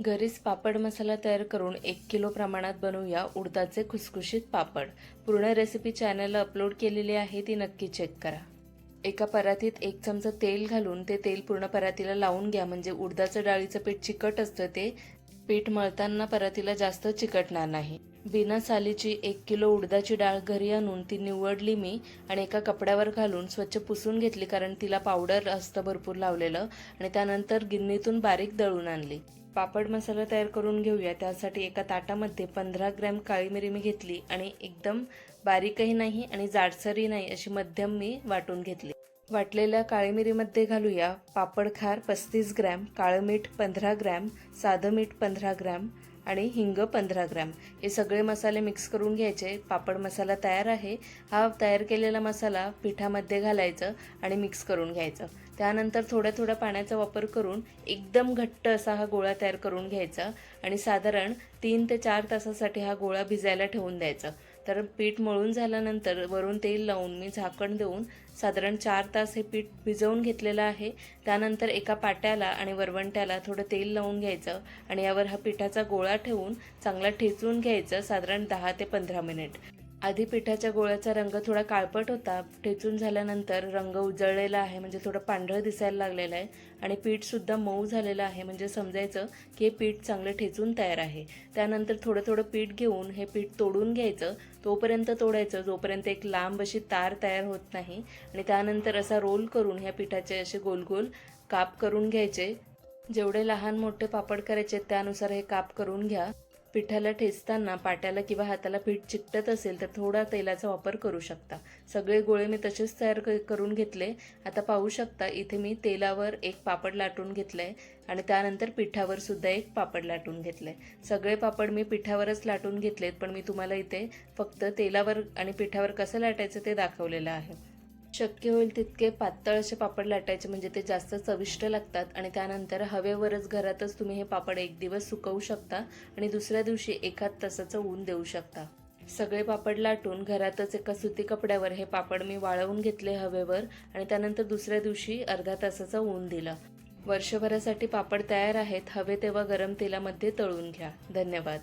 घरीच पापड मसाला तयार करून एक किलो प्रमाणात बनवूया उडदाचे खुसखुशीत पापड. पूर्ण रेसिपी चॅनलला अपलोड केलेली आहे ती नक्की चेक करा. एका परातीत एक चमचा तेल घालून ते तेल पूर्ण परातीला लावून घ्या म्हणजे उडदाचं डाळीचं पीठ चिकट असतं ते पीठ मळताना परातीला जास्त चिकटणार नाही. बिना सालीची एक किलो उडदाची डाळ घरी आणून ती निवडली मी आणि एका कपड्यावर घालून स्वच्छ पुसून घेतली कारण तिला पावडर असतं भरपूर लावलेलं आणि त्यानंतर गिन्नीतून बारीक दळून आणली. पापड मसाला तयार करून घेऊया. त्यासाठी एका ताटामध्ये पंधरा ग्रॅम काळी मिरी मी घेतली आणि एकदम बारीकही नाही आणि जाडसरही नाही अशी मध्यम मी वाटून घेतली. वाटलेल्या काळी मिरीमध्ये घालूया पापड खार पस्तीस ग्रॅम काळं मीठ पंधरा ग्रॅम साधं मीठ पंधरा ग्रॅम आणि हिंग पंधरा ग्रॅम. हे सगळे मसाले मिक्स करून घ्यायचे. पापड मसाला तयार आहे. हा तयार केलेला मसाला पिठामध्ये घालायचं आणि मिक्स करून घ्यायचं. त्यानंतर थोड्या थोड्या पाण्याचा वापर करून एकदम घट्ट असा हा गोळा तयार करून घ्यायचा आणि साधारण तीन ते चार तासासाठी हा गोळा भिजायला ठेवून द्यायचा. तर पीठ मळून झाल्यानंतर वरून तेल लावून मी झाकण देऊन साधारण चार तास हे पीठ भिजवून घेतलेलं आहे. त्यानंतर एका पाट्याला आणि वरवंट्याला थोडं तेल लावून घ्यायचं आणि यावर हा पिठाचा गोळा ठेवून चांगला ठेचून घ्यायचं साधारण दहा ते पंधरा मिनिट. आधी पिठाच्या गोळ्याचा रंग थोडा काळपट होता. ठेचून झाल्यानंतर रंग उजळलेला आहे म्हणजे थोडं पांढरं दिसायला लागलेलं आहे. आणि पीठसुद्धा मऊ झालेलं आहे म्हणजे समजायचं की हे पीठ चांगलं ठेचून तयार आहे. त्यानंतर थोडं थोडं पीठ घेऊन हे पीठ तोडून घ्यायचं. तोपर्यंत तोडायचं जोपर्यंत एक लांब अशी तार तयार होत नाही. आणि त्यानंतर असा रोल करून ह्या पिठाचे असे गोल गोल काप करून घ्यायचे. जेवढे लहान मोठे पापड करायचे त्यानुसार हे काप करून घ्या. पिठाला ठेचताना पाट्याला किंवा हाताला पीठ चिकटत असेल तर थोडा तेलाचा वापर करू शकता. सगळे गोळे मी तसेच तयार क- करून घेतले. आता पाहू शकता इथे मी तेलावर एक पापड लाटून घेतलंय आणि त्यानंतर पिठावर सुद्धा एक पापड लाटून घेतलंय. सगळे पापड मी पिठावरच लाटून घेतलेत पण मी तुम्हाला इथे फक्त तेलावर आणि पिठावर कसं लाटायचं ते दाखवलेलं आहे. शक्य होईल तितके पातळ असे पापड लाटायचे म्हणजे ते जास्त चविष्ट लागतात. आणि त्यानंतर हवेवरच घरातच तुम्ही हे पापड एक दिवस सुकवू शकता आणि दुसऱ्या दिवशी एखाद तासाचं ऊन देऊ शकता. सगळे पापड लाटून घरातच एका सुती कपड्यावर हे पापड मी वाळवून घेतले हवेवर आणि त्यानंतर दुसऱ्या दिवशी अर्धा तासाचं ऊन दिलं. वर्षभरासाठी पापड तयार आहेत. हवे तेव्हा गरम तेलामध्ये तळून घ्या. धन्यवाद.